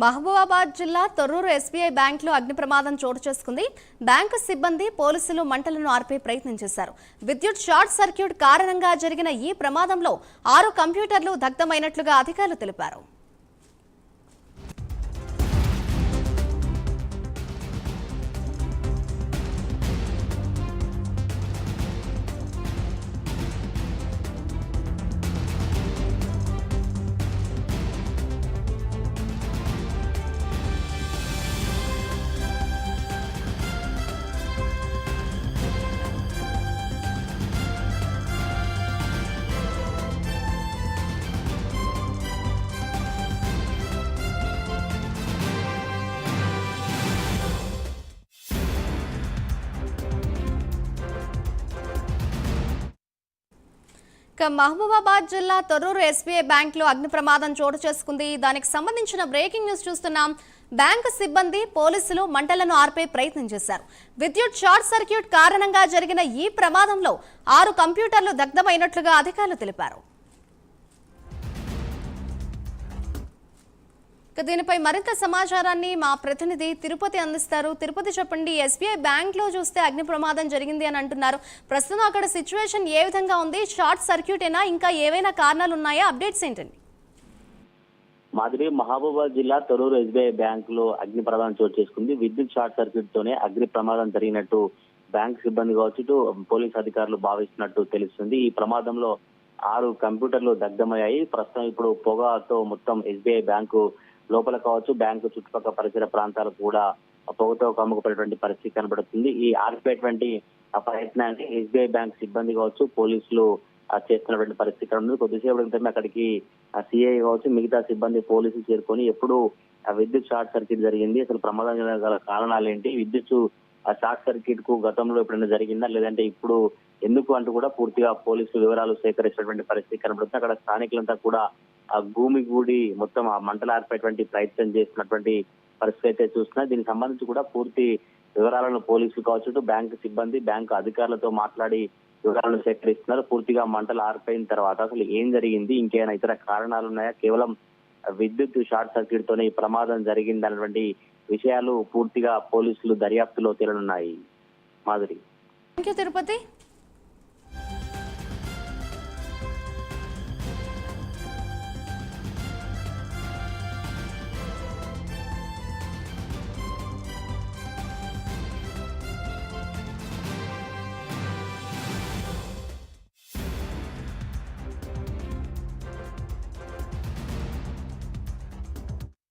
మహబూబాబాద్ జిల్లా తొర్రూరు ఎస్బీఐ బ్యాంకులో అగ్ని ప్రమాదం చోటు చేసుకుంది. బ్యాంకు సిబ్బంది పోలీసులు మంటలను ఆర్పే ప్రయత్నం చేశారు. విద్యుత్ షార్ట్ సర్క్యూట్ కారణంగా జరిగిన ఈ ప్రమాదంలో ఆరు కంప్యూటర్లు దగ్ధమైనట్లుగా అధికారులు తెలిపారు. ఇక మహబూబాబాద్ జిల్లా తొర్రూరు ఎస్బీఐ బ్యాంకులో అగ్ని ప్రమాదం చోటు చేసుకుంది. దానికి సంబంధించిన బ్రేకింగ్ న్యూస్ చూస్తున్నాం. బ్యాంకు సిబ్బంది పోలీసులు మంటలను ఆర్పే ప్రయత్నం చేశారు. విద్యుత్ షార్ట్ సర్క్యూట్ కారణంగా జరిగిన ఈ ప్రమాదంలో ఆరు కంప్యూటర్లు దగ్ధమైనట్లుగా అధికారులు తెలిపారు. ఇక దీనిపై మరింత సమాచారాన్ని మా ప్రతినిధి తిరుపతి అందిస్తారు. తిరుపతి చెప్పండి ఎస్బీఐ బ్యాంక్లో చూస్తే అగ్ని ప్రమాదం జరిగింది అని అంటున్నారు. ప్రస్తుతం అక్కడ సిచ్యువేషన్ ఏ విధంగా ఉంది? షార్ట్ సర్క్యూట్ అయినా ఇంకా ఏవైనా కారణాలు ఉన్నాయా? అప్డేట్స్ ఏంటండి? మాదిరి మహబూబాబాద్ జిల్లా తొరూరు ఎస్బీఐ బ్యాంక్లో అగ్ని ప్రమాదం చోటు చేసుకుంది. విద్యుత్ షార్ట్ సర్క్యూట్ తోనే అగ్ని ప్రమాదం జరిగినట్టు బ్యాంక్ సిబ్బంది కావచ్చు పోలీస్ అధికారులు భావిస్తున్నట్టు తెలుస్తుంది. ఈ ప్రమాదంలో ఆరు కంప్యూటర్లు దగ్ధమయ్యాయి. ప్రస్తుతం ఇప్పుడు పొగతో మొత్తం ఎస్బీఐ బ్యాంకు లోపల కావచ్చు. బ్యాంకు చుట్టుపక్కల పరిసర ప్రాంతాలకు కూడా పొగతో కమ్ముకుపోయేటువంటి పరిస్థితి కనబడుతుంది. ఈ ఆర్పేటువంటి ప్రయత్నాన్ని ఎస్బీఐ బ్యాంక్ సిబ్బంది కావచ్చు పోలీసులు చేస్తున్నటువంటి పరిస్థితి ఇక్కడ ఉంది కొద్దిసేపు క్రితమే అక్కడికి సిఐ కావచ్చు మిగతా సిబ్బంది పోలీసులు చేరుకొని ఎప్పుడు ఆ విద్యుత్ షార్ట్ సర్క్యూట్ జరిగింది. అసలు ప్రమాదం గల కారణాలు ఏంటి? విద్యుత్ షార్ట్ సర్క్యూట్కు గతంలో ఎప్పుడైనా జరిగిందా? లేదంటే ఇప్పుడు ఎందుకు అంటూ కూడా పూర్తిగా పోలీసులు వివరాలు సేకరించినటువంటి పరిస్థితి కనబడుతుంది. అక్కడ స్థానికులంతా కూడా ఆ భూమి గూడి మొత్తం ఆ మంటలు ఆర్పేటువంటి ప్రయత్నం చేసినటువంటి పరిస్థితి అయితే చూస్తున్నా దీనికి సంబంధించి కూడా పూర్తి వివరాలను పోలీసులు కావచ్చు బ్యాంకు సిబ్బంది బ్యాంకు అధికారులతో మాట్లాడి వివరాలను సేకరిస్తున్నారు. పూర్తిగా మంటలు ఆరిపోయిన తర్వాత అసలు ఏం జరిగింది? ఇంకేమైనా ఇతర కారణాలు ఉన్నాయా? కేవలం విద్యుత్ షార్ట్ సర్క్యూట్ తోనే ఈ ప్రమాదం జరిగింది అన్నటువంటి విషయాలు పూర్తిగా పోలీసులు దర్యాప్తులో తేలనున్నాయి. మాధురి. తిరుపతి.